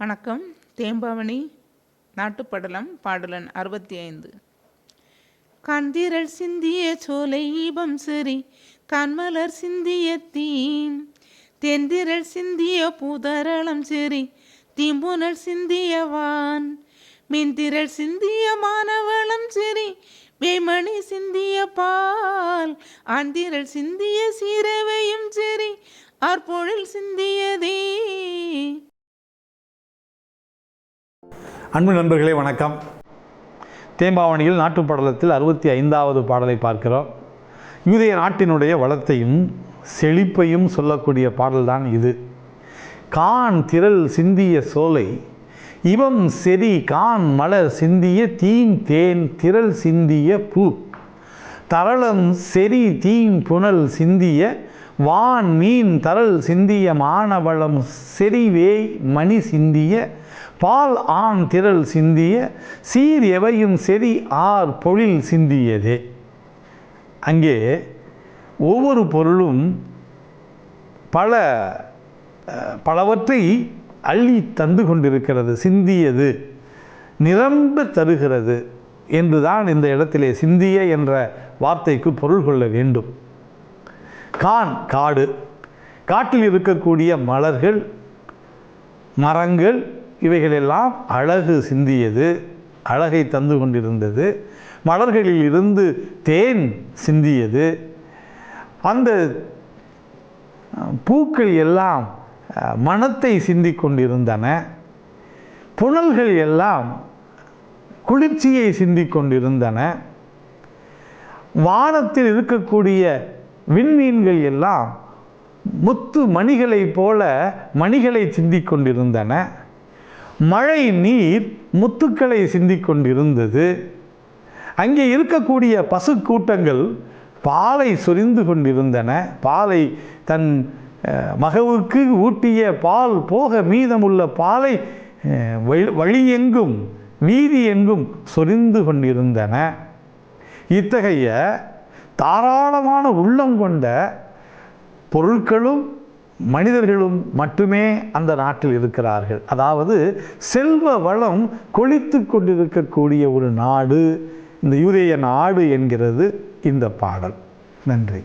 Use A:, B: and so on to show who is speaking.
A: வணக்கம். தேம்பாவணி நாட்டுப்படலம் பாடலன் அறுபத்தி ஐந்து கண்திரள் சிந்திய சோலை ஈபம் சிறி கண்மலர் சிந்திய தீம். தென்திரள் சிந்திய பூதரளம் சரி தீம்புனல் சிந்திய வான். மின்திரள் சிந்திய மானவளம் சரி வேமணி சிந்திய பால். அந்திரள் சிந்திய சீரவையும் சரி அற்பொழில் சிந்தியதே.
B: அன்பு நண்பர்களே வணக்கம். தேம்பாவணியில் நாட்டு படலத்தில் அறுபத்தி ஐந்தாவது பாடலை பார்க்கிறோம். யூதய நாட்டினுடைய வளத்தையும் செழிப்பையும் சொல்லக்கூடிய பாடல்தான் இது. கான் திரள் சிந்திய சோலை இவம் செறி கான் மலர் சிந்திய தீன் தேன் திரள் சிந்திய பூ. தரளம் செறி தீம் புனல் சிந்திய வான் மீன் தரள் சிந்திய மானவளம் செறிவேய் மணி சிந்திய பால் ஆண் திரள் சிந்திய சீர் எவையும் செறி ஆர் பொழில் சிந்தியதே. அங்கே ஒவ்வொரு பொருளும் பல பலவற்றை அள்ளி தந்து கொண்டிருக்கிறது சிந்தியது நிரம்ப தருகிறது என்றுதான் இந்த இடத்திலே சிந்திய என்ற வார்த்தைக்கு பொருள் கொள்ள வேண்டும். கான் காடு காட்டில் இருக்கக்கூடிய மலர்கள் மரங்கள் இவைகளெல்லாம் அழகு சிந்தியது அழகை தந்து கொண்டிருந்தது. மலர்களில் இருந்து தேன் சிந்தியது. அந்த பூக்கள் எல்லாம் மனத்தை சிந்தி கொண்டிருந்தன. புனல்கள் எல்லாம் குளிர்ச்சியை சிந்தி கொண்டிருந்தன. வானத்தில் இருக்கக்கூடிய விண்மீன்கள் எல்லாம் முத்து மணிகளைப் போல மணிகளை சிந்தி கொண்டிருந்தன. மழை நீர் முத்துக்களை சிந்திக்கொண்டிருந்தது. அங்கே இருக்கக்கூடிய பசுக்கூட்டங்கள் பாலை சொரிந்து கொண்டிருந்தன. பாலை தன் மகவுக்கு ஊட்டிய பால் போக மீதமுள்ள பாலை வழி- வழியெங்கும் வீதி எங்கும் சொரிந்து கொண்டிருந்தன. இத்தகைய தாராளமான உள்ளம் கொண்ட பொருட்களும் மனிதர்களும் மட்டுமே அந்த நாட்டில் இருக்கிறார்கள். அதாவது செல்வ வளம் கொளித்து கொண்டிருக்கக்கூடிய ஒரு நாடு இந்த யூதேய நாடு என்கிறது இந்த பாடல். நன்றி.